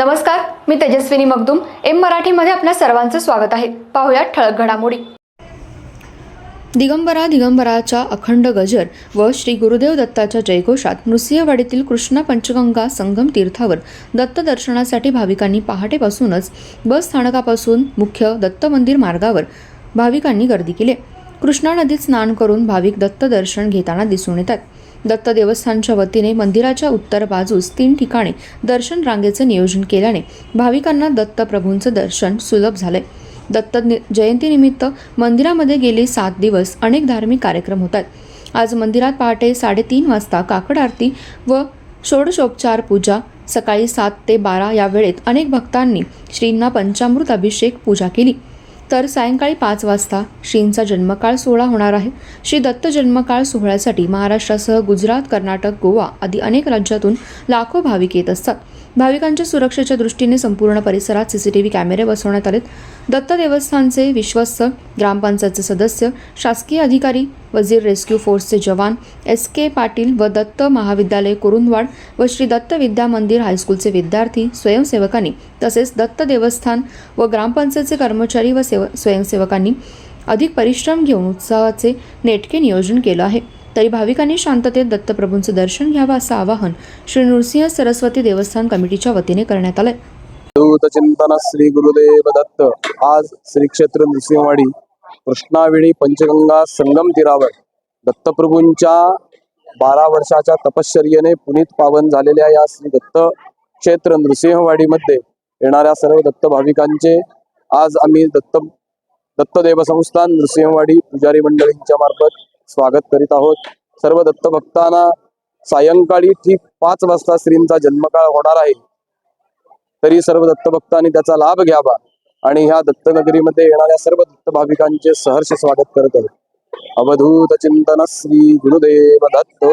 नमस्कार मी तेजस्विनी मगदुम. एम मराठीमध्ये आपल्या सर्वांचं स्वागत आहे. पाहुयात ठळक घडामोडी. दिगंबरा दिगंबराच्या अखंड गजर व श्री गुरुदेव दत्ताच्या जयघोषात नृसिंहवाडीतील कृष्णा पंचगंगा संगम तीर्थावर दत्त दर्शनासाठी भाविकांनी पहाटेपासूनच बस स्थानकापासून मुख्य दत्त मंदिर मार्गावर भाविकांनी गर्दी केली कृष्णा नदीत स्नान करून भाविक दत्त दर्शन घेताना दिसून येतात दत्त देवस्थानच्या वतीने मंदिराच्या उत्तर बाजूस तीन ठिकाणी दर्शन रांगेचे नियोजन केल्याने भाविकांना दत्त प्रभूंचं दर्शन सुलभ झालंय. दत्त जयंतीनिमित्त मंदिरामध्ये गेले सात दिवस अनेक धार्मिक कार्यक्रम होतात. आज मंदिरात पहाटे साडेतीन वाजता काकड आरती व षोडशोपचार पूजा सकाळी सात ते बारा या वेळेत अनेक भक्तांनी श्रींना पंचामृत अभिषेक पूजा केली. तर सायंकाळी पाच वाजता श्रींचा जन्मकाळ सोहळा होणार आहे. श्री दत्त जन्मकाळ सोहळ्यासाठी महाराष्ट्रासह गुजरात कर्नाटक गोवा आदी अनेक राज्यातून लाखो भाविक येत असतात. भाविकांच्या सुरक्षेच्या दृष्टीने संपूर्ण परिसरात सीसीटीव्ही कॅमेरे बसवण्यात आलेत. दत्त देवस्थानचे विश्वस्त ग्रामपंचायतचे सदस्य शासकीय अधिकारी वजीर रेस्क्यू फोर्सचे जवान एस के पाटील व दत्त महाविद्यालय कुरुंदवाड व श्री दत्त विद्या मंदिर हायस्कूलचे विद्यार्थी स्वयंसेवकांनी तसेच दत्त देवस्थान व ग्रामपंचायतचे कर्मचारी व सेव स्वयंसेवकांनी अधिक परिश्रम घेऊन उत्सवाचे नेटके नियोजन केलं आहे. तरी भाविकांनी शांततेत दत्तप्रभूंचं दर्शन घ्यावं असं आवाहन श्री नृसिंह सरस्वती देवस्थान कमिटीच्या वतीने करण्यात आलंय. दूत चिंतन श्री गुरुदेव दत्त. आज श्री क्षेत्र नृसिंहवाडी कृष्णावेळी पंचगंगा संगम तीरावर दत्तप्रभूंच्या बारा वर्षाच्या तपश्चर्येने पुनीत पावन झालेल्या या श्री दत्त क्षेत्र नृसिंहवाडीमध्ये येणाऱ्या सर्व दत्त भाविकांचे आज आम्ही दत्त दत्त देवसंस्थान नृसिंहवाडी पुजारी मंडळींच्या मार्फत स्वागत करीत आहोत. सर्व दत्त भक्तांना सायंकाळी ठीक पाच वाजता श्रींचा जन्मकाळ होणार आहे. तरी सर्व दत्तभक्तांनी त्याचा लाभ घ्यावा. आणि ह्या दत्तनगरीमध्ये येणाऱ्या सर्व दत्त भाविकांचे सहर्ष स्वागत करत आहे अवधूत चिंतन श्री गुरुदेव दत्त.